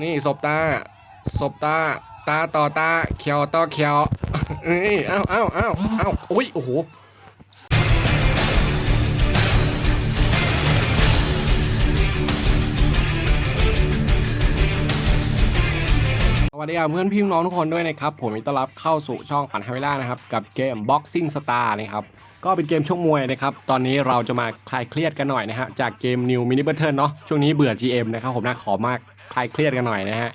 นี่ศพตาศพตา ตาต่อตา เขียวต่อเขียวนี่เอ้าเอ้าเอ้าเอ้าอุ้ย โอ้โห วัสดีครับเพื่อนพี่น้องทุกคนด้วยนะครับผมยินดีต้อนรับเข้าสู่ช่องฝันไฮเวล่านะครับกับเกม Boxing Star นะครับก็เป็นเกมชกมวยนะครับตอนนี้เราจะมาคลายเครียดกันหน่อยนะฮะจากเกม New Mini Battle เนาะช่วงนี้เบื่อ GM นะครับผมนะขอมากคลายเครียดกันหน่อยนะฮะ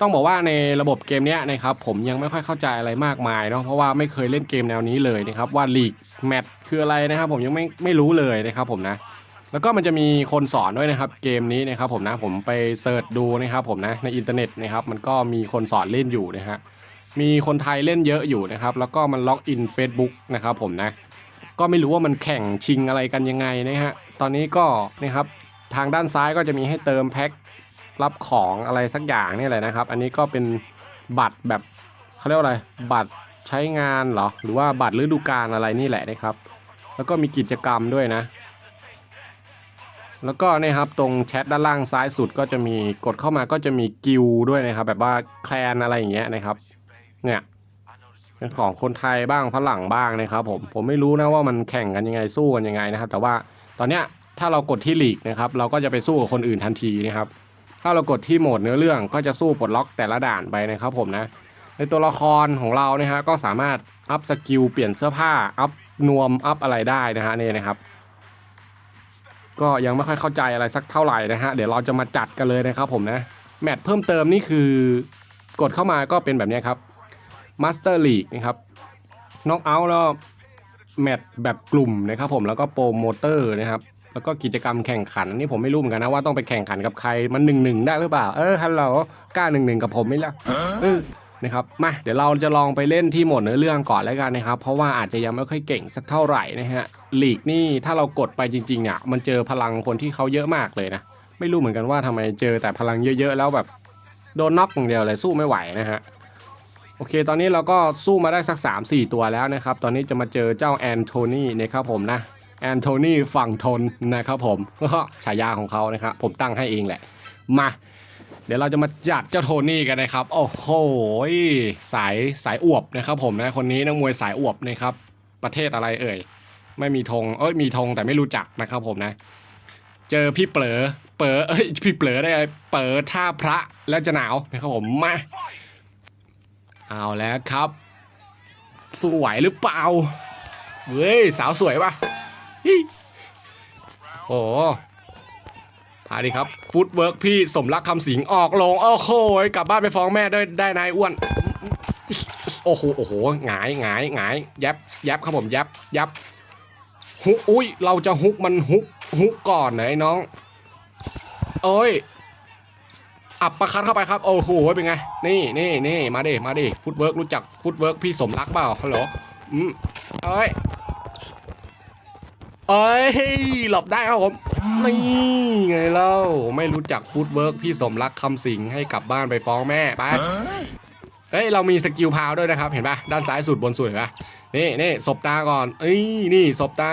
ต้องบอกว่าในระบบเกมเนี้ยนะครับผมยังไม่ค่อยเข้าใจอะไรมากมายเนาะเพราะว่าไม่เคยเล่นเกมแนวนี้เลยนะครับว่าลีกแมตช์คืออะไรนะครับผมยังไม่ไม่รู้เลยนะครับผมนะ แล้วก็มันจะมีคนสอนด้วยนะครับ เกมนี้นะครับผมนะผมไปเสิร์ชดูนะครับผมนะในอินเทอร์เน็ตนะครับมันก็มีคนสอนเล่นอยู่นะฮะมีคนไทยเล่นเยอะอยู่นะครับ แล้วก็มันล็อกอิน Facebook นะครับผมนะ ก็ไม่รู้ว่ามันแข่งชิงอะไรกันยังไงนะฮะตอนนี้ก็นะครับทางด้านซ้ายก็จะมีให้เติมแพ็ครับของอะไรสักอย่างนี่แหละนะครับ อันนี้ก็เป็นบัตรแบบเขาเรียกว่าอะไร บัตรใช้งานเหรอ หรือว่าบัตรฤดูกาลอะไรนี่แหละนะครับ แล้วก็มีกิจกรรมด้วยนะ แล้วก็เนี่ยครับตรงแชทด้านล่างซ้ายสุดก็จะมีกดเข้ามาก็จะมีกิลด้วยนะครับ แบบว่าแคลนอะไรอย่างเงี้ยนะครับ เนี่ยเป็นของคนไทยบ้างฝรั่งบ้างนะครับ ผมผมไม่รู้นะว่ามันแข่งกันยังไงสู้กันยังไงนะครับ แต่ว่าตอนเนี้ยถ้าเรากดที่ลีกนะครับ เราก็จะไปสู้กับคนอื่นทันทีนะครับ ถ้าเรากดที่โหมดเนื้อเรื่องก็จะสู้ปลดล็อกแต่ละด่านไปนะครับ ผมนะ ในตัวละครของเรานะฮะก็สามารถอัพสกิลเปลี่ยนเสื้อผ้าอัพนวมอัพอะไรได้นะฮะนี่นะครับ ก็ยังไม่ค่อยเข้าใจอะไรสักเท่าไหร่นะฮะเดี๋ยวเราจะมาจัดกันเลยนะครับผมนะแมตช์เพิ่มเติมนี่คือกดเข้ามาก็เป็นแบบนี้ครับ Master League นะครับน็อกเอาท์แล้วแมตช์แบบกลุ่มนะครับผมแล้วก็โปรโมเตอร์นะครับแล้วก็กิจกรรมแข่งขันนี่ผมไม่รู้เหมือนกันนะว่าต้องไปแข่งขันกับใครมันหนึ่งหนึ่งได้หรือเปล่า เออฮัลโหลกล้าหนึ่งหนึ่งกับผมไหมล่ะเออ นะครับมาเดี๋ยวเราจะลองไปเล่นที่หมดเนื้อเรื่องก่อนแล้วกันนะครับ เพราะว่าอาจจะยังไม่ค่อยเก่งสักเท่าไหร่นะฮะลีกนี่ถ้าเรากดไปจริงๆเนี่ยมันเจอพลังคนที่เขาเยอะมากเลยนะไม่รู้เหมือนกันว่าทำไมเจอแต่พลังเยอะๆแล้วแบบโดนน็อกอย่างเดียวเลยสู้ไม่ไหวนะฮะโอเค ตอนนี้เราก็สู้มาได้สัก 3-4 ตัวแล้วนะครับ ตอนนี้จะมาเจอเจ้าแอนโทนีนะครับผมนะแอนโทนีฝั่งทนนะครับผมก็ฉายาของเขานะครับผมตั้งให้เองแหละ มา เดี๋ยวเราจะมาจัดเจ้าโทนี่กันนะครับ โอ้โหสายสายอวบนะครับ ผมนะคนนี้นักมวยสายอวบนะครับ ประเทศอะไรเอ่ย ไม่มีธงเอ้ยมีธงแต่ไม่รู้จักนะครับ ผมนะ เจอพี่เปลอเปลอเอ้ยพี่เปลอได้ไงเปลอท่าพระแล้วจะหนาวนะครับผมมาเอาแล้วครับ สวยหรือเปล่าเว้ยสาวสวยปะโอ้ พาดิครับฟุตเวิร์กพี่สมรักคำสิงออกลงโอ้โหกลับบ้านไปฟ้องแม่ด้วยได้นายอ้วนโอ้โหโอ้โหหงายหงายหงายยับยับครับผมยับยับฮุกอุ้ยเราจะฮุกมันฮุกฮุกก่อนนะไอ้น้องเอ้ยอับประคัดเข้าไปครับโอ้โหเป็นไงนี่นี่นี่มาดิมาดิฟุตเวิร์กรู้จักฟุตเวิร์กพี่สมรักเปล่าฮัลโหลอืมเอ้ยเอ้ยหลบได้ครับผม นี่ไงเล่าไม่รู้จักฟุตเวิร์กพี่สมรักคำสิงให้กลับบ้านไปฟ้องแม่ไปเฮ้ยเรามีสกิลพาวด้วยนะครับ เห็นปะด้านซ้ายสุดบนสุดเห็นปะนี่นี่ศบตาก่อนเอ้ยนี่ศบตา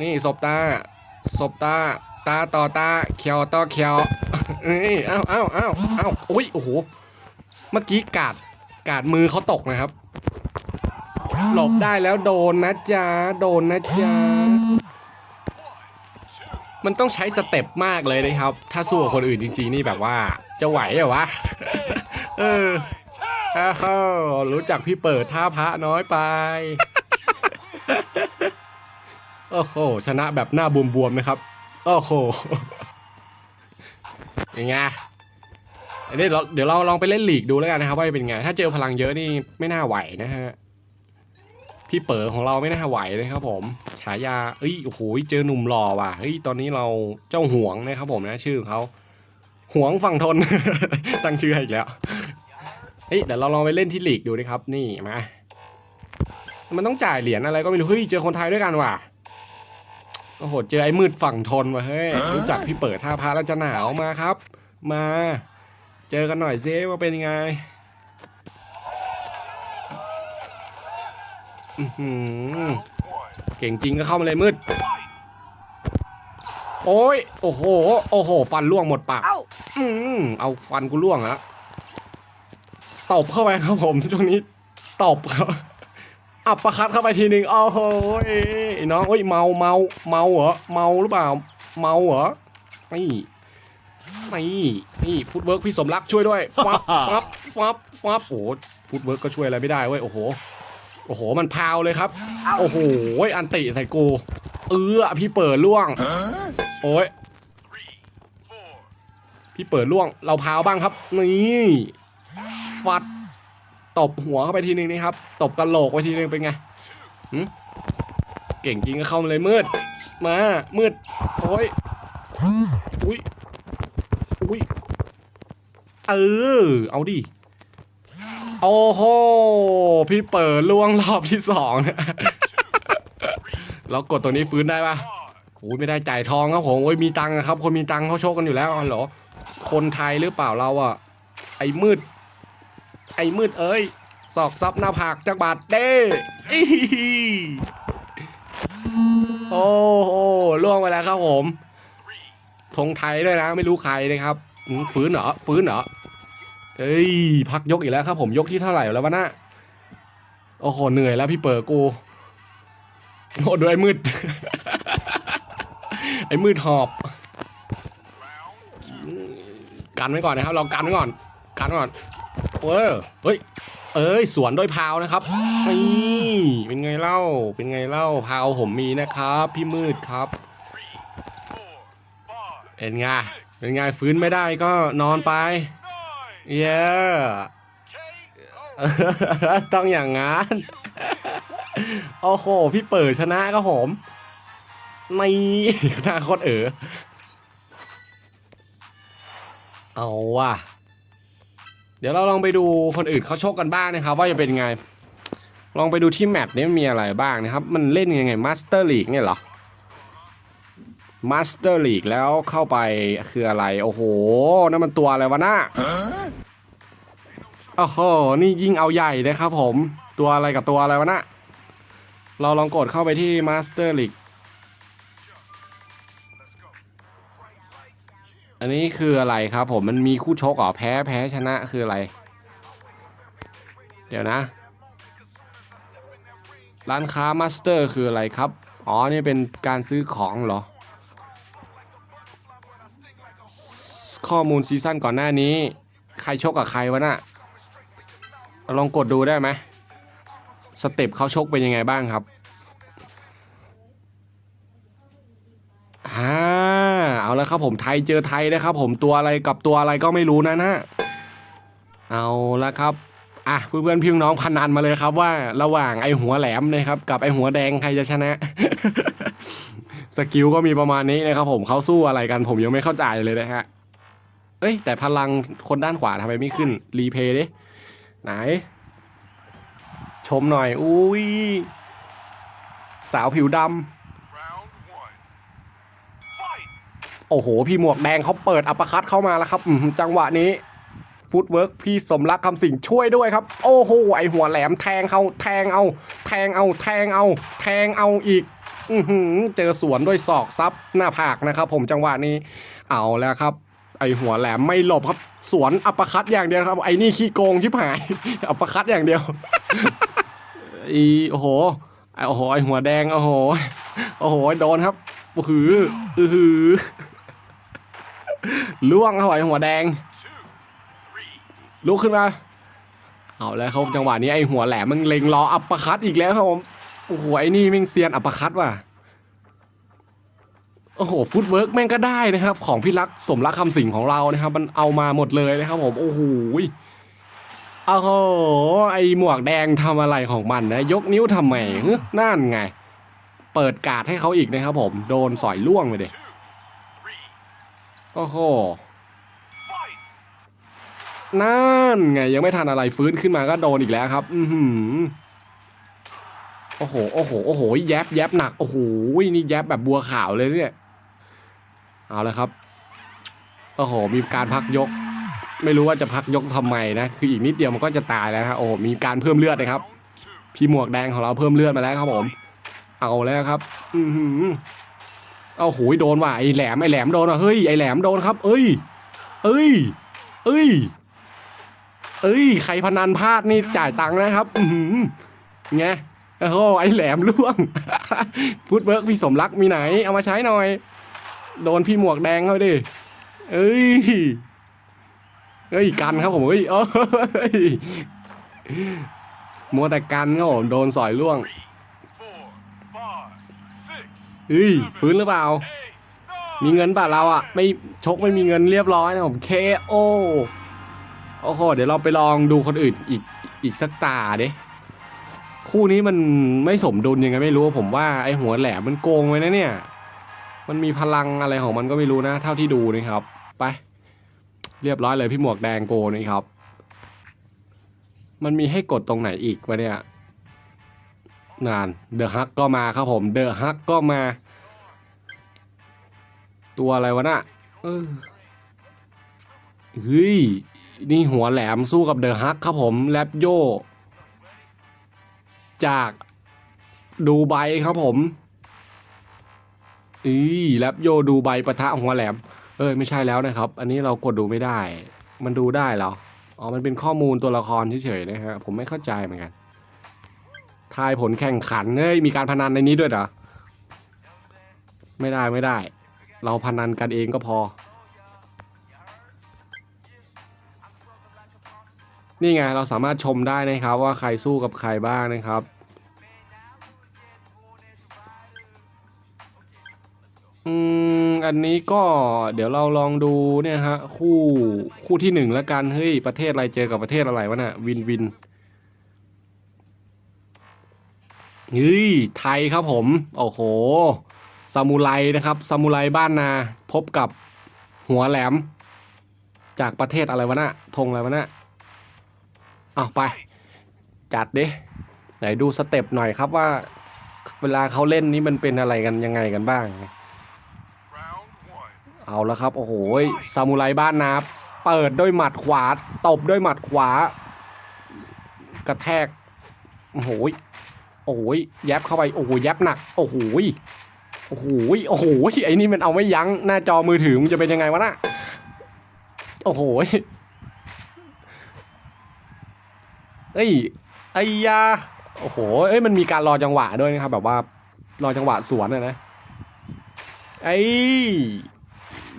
นี่ศบตาศบตา ตาต่อตาเขียวต่อเขียวเอ้ยเอ้าเอ้าเอ้าเอ้าอุ้ยโอ้โหเมื่อกี้กาดกาดมือเขาตกนะครับ หลบได้แล้วโดนนะจ๊ะโดนนะจ๊ะ มันต้องใช้สเต็ปมากเลยนะครับ ถ้าสู้กับคนอื่นจริง ๆ นี่แบบว่า จะไหวเหรอวะ เอออ้าวรู้จักพี่เปิดท่าพระน้อยไป โอ้โห ชนะแบบหน้าบวมๆนะครับ โอ้โหยังไงอันนี้เราเดี๋ยวเราลองไปเล่นหลีกดูแล้วกันนะครับ ว่าจะเป็นไง ถ้าเจอพลังเยอะนี่ไม่น่าไหวนะฮะ พี่เป๋อของเราไม่น่าไหวเลยครับผม ฉายาเอ้ยโอ้โหเจอหนุ่มหล่อว่ะเฮ้ยตอนนี้เราเจ้าหวงนะครับผมนะชื่อเขาหวงฝั่งทน ตั้งชื่อให้อีกแล้วเฮ้ยเดี๋ยวเราลองไปเล่นที่ลีกดูนะครับ นี่มามันต้องจ่ายเหรียญอะไรก็ไม่รู้เฮ้ยเจอคนไทยด้วยกันว่ะโอ้โหเจอไอ้มืดฝั่งทนว่ะเฮ้ยรู้จักพี่เปิดท่าพาแล้วจะหนาวมาครับ มา เจอกันหน่อยเซว่าเป็นยังไงอื้อหือ เก่งจริงก็เข้ามาเลยมืด โอ้ย โอ้โห โอ้โห ฟันล่วงหมดปาก อืมเอาฟันกูล่วงฮะตบเข้าไปครับผมช่วงนี้ตบครับอัปปะคัดเข้าไปทีหนึ่งโอ้โหไอ้น้องเอ้ยเมาเมาเมาเหรอเมาหรือเปล่า เมาเหรอนี่นี่นี่ฟุตเวิร์กพี่สมรักช่วยด้วยฟับฟับฟับฟับโอ้โหฟุตเวิร์กก็ช่วยอะไรไม่ได้เว้ยโอ้โห โอ้โห มันพาวเลยครับ โอ้โห อันติใส่กู เออพี่เปิดล่วง โอ้ย พี่เปิดล่วง เราพาวบ้างครับ นี่ฟัด ตบหัวเข้าไปทีนึงนี่ครับ ตบกระโหลกไปทีนึงเป็นไงหึเก่งจริงก็เข้ามาเลยมืด มา มืด โอ้ย อุ้ย อุ้ย เออ เอาดิ โอ้โห พี่เปิดล่วงรอบที่สองเรากดตัวนี้ฟื้นได้ปะโอ้ยไม่ได้จ่ายทองครับผมโอ้ยมีตังค์ครับ คนมีตังค์เขาโชคกันอยู่แล้วอ๋อเหรอ คนไทยหรือเปล่าเราอะไอ้มืด ไอ้มืดเอ้ยสอกซับหน้าผากจากบาดเด้โอ้โหล่วงไปแล้วครับผมธงไทยด้วยนะ ไม่รู้ใครนะครับ ฟื้นเหรอฟื้นเหรอ เอ้ย พักยกอีกแล้วครับผมยกที่เท่าไหร่แล้ววะน่ะโอ้โหเหนื่อยแล้วพี่เปิดกูโอ้ดูไอ้มืด ไอ้มืดหอบ กันไว้ก่อนนะครับ เรากันไว้ก่อน กันก่อนเออเฮ้ย เอ้ยสวนด้วยพาวนะครับนี่เป็นไงเล่า เป็นไงเล่าพาวผมมีนะครับ พี่มืดครับเป็นไงเป็นไงฟื้นไม่ได้ก็นอนไป เย้ต้องอย่างงั้น โอ้โห พี่เปิดชนะครับผมไม่หน้าคตเอ๋อเอาว่ะ เดี๋ยวเราลองไปดูคนอื่นเขาโชคกันบ้างนะครับ ว่าจะเป็นไง ลองไปดูที่แมปนี้มีอะไรบ้างนะครับ มันเล่นยังไงมาสเตอร์ลีกเนี่ยเหรอ มาสเตอร์ลีกแล้วเข้าไปคืออะไร โอ้โหนั่นมันตัวอะไรวะน่าโอ้โห นี่ยิ่งเอาใหญ่เลยครับผม ตัวอะไรกับตัวอะไรวะน่ะเราลองกดเข้าไปที่ Master League อันนี้คืออะไรครับผม มันมีคู่ชกเหรอ แพ้แพ้ชนะคืออะไร เดี๋ยวนะ ร้านค้ามาสเตอร์คืออะไรครับ อ๋อ นี่เป็นการซื้อของเหรอ ข้อมูลซีซั่นก่อนหน้านี้ ใครชกกับใครวะน่ะลองกดดูได้ไหมสเต็ปเขาชกเป็นยังไงบ้างครับอ่าเอาแล้วครับผมไทยเจอไทยนะครับ ผมตัวอะไรกับตัวอะไรก็ไม่รู้นะนะเอาละครับอะเพื่อนๆพี่น้องพนันมาเลยครับว่าระหว่างไอหัวแหลมนะครับ กับไอหัวแดงใครจะชนะ สกิลก็มีประมาณนี้นะครับ ผมเขาสู้อะไรกันผมยังไม่เข้าใจเลยนะฮะ เอ้ย แต่พลังคนด้านขวาทำไมไม่ขึ้น รีเพย์ดิไหน ชมหน่อย อุ้ย สาวผิวดำโอ้โห พี่หมวกแดงเขาเปิดอัปปคัตเข้ามาแล้วครับจังหวะนี้ฟุตเวิร์กพี่สมรักคำสิงช่วยด้วยครับ โอ้โห ไอหัวแหลมแทงเขาแทงเอา แทงเอา แทงเอา แทงเอาอีกอเจอสวนด้วยศอกซับหน้าผากนะครับผมจังหวะนี้ เอาแล้วครับ ไอหัวแหลมไม่หลบครับ สวนอัปคัตอย่างเดียวครับ ไอนี่ขี้โกงชิบหาย อัปคัตอย่างเดียวอีโอ้โหไอโอ้โหไอหัวแดงโอ้โหโอ้โหโดนครับอือหือือหือล่วงเข้าไปหัวแดงลุกขึ้นมาเอาแล้วครับจังหวะนี้ไอหัวแหลมมันเล็งรออัปคัตอีกแล้วครับผมโอ้โหไอนี่ม่งเซียนอัปคัตว่ะ โอ้โหฟุตเวิร์กแม่งก็ได้นะครับ ของพี่รักสมรักคำสิงของเรานะครับ มันเอามาหมดเลยนะครับผมโอ้โหโอ้โหไอหมวกแดงทำอะไรของมันนะ ยกนิ้วทำไมนั่นไง เปิดการ์ดให้เขาอีกนะครับผมโดนสอยล่วงไปเลยโอ้โหนั่นไงยังไม่ทันอะไรฟื้นขึ้นมาก็โดนอีกแล้วครับ อือหือโอ้โห โอ้โห โอ้โห แยบแยบหนัก โอ้โห นี่แยบแบบบัวขาวเลยเนี่ย เอาแล้วครับโอ้โหมีการพักยก ไม่รู้ว่าจะพักยกทำไมนะ คืออีกนิดเดียวมันก็จะตายแล้วนะโอ้โหมีการเพิ่มเลือดนะครับ พี่หมวกแดงของเราเพิ่มเลือดมาแล้วครับผม เอาแล้วครับ อือหือเอาโหยโดนว่ะไอแหลมไอแหลมโดนว่ะเฮ้ยไอแหลมโดนครับ เอ้ย เอ้ย เอ้ย เอ้ย ใครพนันพลาดนี่จ่ายตังค์นะครับ อือไงโอ้ไอ้แหลมล่วงพูดเบิร์กพี่สมรักมีไหน เอามาใช้หน่อย โดนพี่หมวกแดงเขาดิ เอ้ย เอ้ยกันครับผมเอ้ยเอ้ยมัวแต่กันครับผมโดนสอยล่วงเฮ้ยฟื้นหรือเปล่า มีเงินป่ะเราอะไม่ชกไม่มีเงินเรียบร้อยนะผม KO โอ้โหเดี๋ยวเราไปลองดูคนอื่นอีกอีกสักตาเด้คู่นี้มันไม่สมดุลยังไงไม่รู้ผมว่าไอหัวแหลมมันโกงไว้นะเนี่ย มันมีพลังอะไรของมันก็ไม่รู้นะ เท่าที่ดูนะครับ ไป เรียบร้อยเลยพี่หมวกแดงโกนี่ครับ มันมีให้กดตรงไหนอีกวะเนี่ยนานเดอะฮักก็มาครับผมเดอะฮักก็มา ตัวอะไรวะน่ะเออเฮ้ย นี่หัวแหลมสู้กับเดอะฮักครับผมแรปโย จากดูไบครับผม อีแรปโยดูไบปะทะหัวแหลม เอ้ยไม่ใช่แล้วนะครับ อันนี้เรากดดูไม่ได้ มันดูได้เหรอ อ๋อ มันเป็นข้อมูลตัวละครเฉยๆนะฮะผมไม่เข้าใจเหมือนกัน ทายผลแข่งขัน เฮ้ย มีการพนันในนี้ด้วยเหรอ ไม่ได้ไม่ได้ เราพนันกันเองก็พอ นี่ไงเราสามารถชมได้นะครับ ว่าใครสู้กับใครบ้างนะครับ อืมอันนี้ก็เดี๋ยวเราลองดูเนี่ยฮะ คู่คู่ที่หนึ่งแล้วกันเฮ้ยประเทศอะไรเจอกับประเทศอะไรวะน่ะวินวินเฮ้ยไทยครับผม โอ้โหซามูไรนะครับซามูไรบ้านนา พบกับหัวแหลม จากประเทศอะไรวะน่ะธงอะไรวะน่ะเอาไป จัดดิไหนดูสเต็ปหน่อยครับว่า เวลาเขาเล่นนี้มันเป็นอะไรกันยังไงกันบ้าง เอาแล้วครับ โอ้โหซามูไรบ้านนาเปิดด้วยหมัดขวาตบด้วยหมัดขวา กระแทกโอ้โหโอ้โหยแยบเข้าไปโอ้โหแยบหนัก โอ้โหโอ้โหโอ้โหไอ้นี่มันเอาไม่ยั้งหน้าจอมือถือมันจะเป็นยังไงวะน่ะโอ้โหเอ้ยไอ้ยาโอ้โหเอ้ยมันมีการรอจังหวะด้วยนะครับ แบบว่ารอจังหวะสวนอะนะไอ้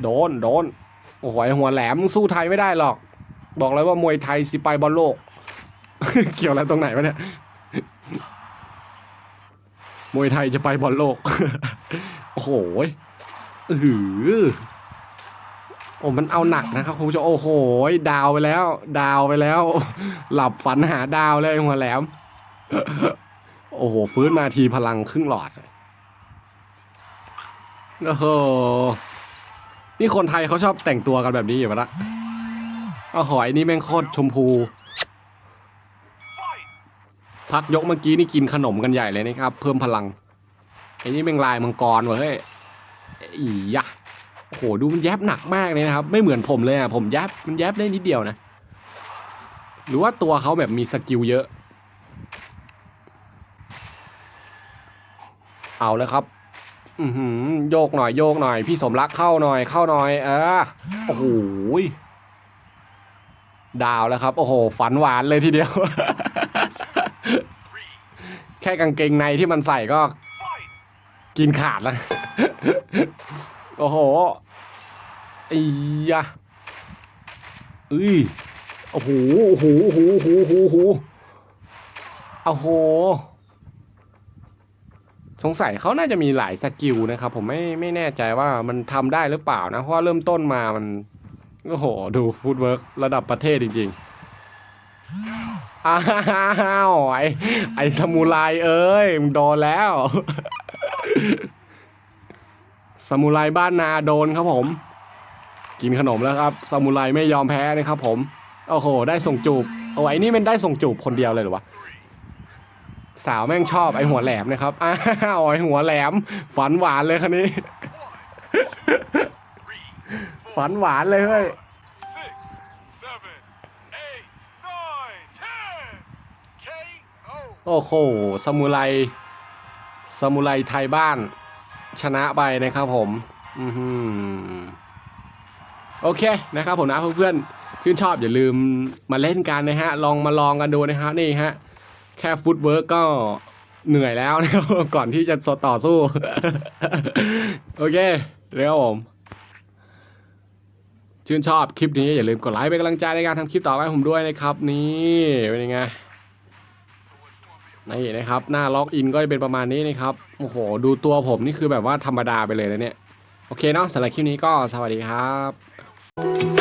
โดนโดนโอ้โหหัวแหลมสู้ไทยไม่ได้หรอก บอกเลยว่ามวยไทยสิไปบอลโลก เกี่ยวอะไรตรงไหนวะเนี่ยมวยไทยจะไปบอลโลก โอ้โหอือหือโอ้มันเอาหนักนะครับคุณผู้ชมโอ้โหดาวไปแล้ว ดาวไปแล้ว หลับฝันหาดาวเลยไอ้หัวแหลม โอ้โห ฟื้นมาทีพลังครึ่งหลอดโอ้โห นี่คนไทยเขาชอบแต่งตัวกันแบบนี้อยู่ปะละโอ้โหอ้นี่แม่งโคตรชมพู พักยกเมื่อกี้นี่กินขนมกันใหญ่เลยนะครับ เพิ่มพลังไอ้นี่เป็นลายมังกรเว้ยอียะโอ้โหดูมันแยบหนักมากเลยนะครับ ไม่เหมือนผมเลยอะผมแยบมันแยบได้นิดเดียวนะ หรือว่าตัวเขาแบบมีสกิลเยอะ เอาแล้วครับ อือหือโยกหน่อยโยกหน่อย พี่สมรักเข้าหน่อยเข้าหน่อย เออโอ้โหดาวแล้วครับ โอ้โห ฝันหวานเลยทีเดียว แค่กางเกงในที่มันใส่ก็ กินขาดแล้ว โอ้โหไอ้ยะเอ้ยโอ้โหโอ้โหโอ้โหโอ้โหโอ้โหโอ้โห สงสัยเขาน่าจะมีหลายสกิลนะครับ ผมไม่ไม่แน่ใจว่ามันทำได้หรือเปล่านะ เพราะเริ่มต้นมามันโอ้โห ดูฟุตเวิร์กระดับประเทศจริงๆ อ้าวไอไอสมุไรเอ้ยมึงโดนแล้ว สมุไรบ้านนาโดนครับผม กินขนมแล้วครับสมุไรไม่ยอมแพ้นะครับผม โอ้โห ได้ส่งจูบโอ้ไอ้นี่มันได้ส่งจูบคนเดียวเลยหรอวะ สาวแม่งชอบไอหัวแหลมนะครับอ้าวไอหัวแหลม ฝันหวานเลยคันนี้ ฝันหวานเลยเฮ้ยโอ้โหสมุไรสมุไรไทยบ้าน ชนะไปนะครับผม อือหือโอเคนะครับผมนะเพื่อนๆชื่นชอบอย่าลืมมาเล่นกันนะฮะ ลองมาลองกันดูนะฮะนี่ฮะ แค่ฟุตเวิร์กก็เหนื่อยแล้วนะครับก่อนที่จะต่อสู้ โอเคเรียวผม ชื่นชอบคลิปนี้ อย่าลืมกดไลค์เป็นกำลังใจในการทำคลิปต่อไปผมด้วยนะครับ นี่เป็นยังไงนี่นะครับ หน้าล็อกอินก็จะเป็นประมาณนี้นะครับ โอ้โห ดูตัวผมนี่คือแบบว่าธรรมดาไปเลยนะเนี่ย โอเคเนาะสำหรับคลิปนี้ก็สวัสดีครับ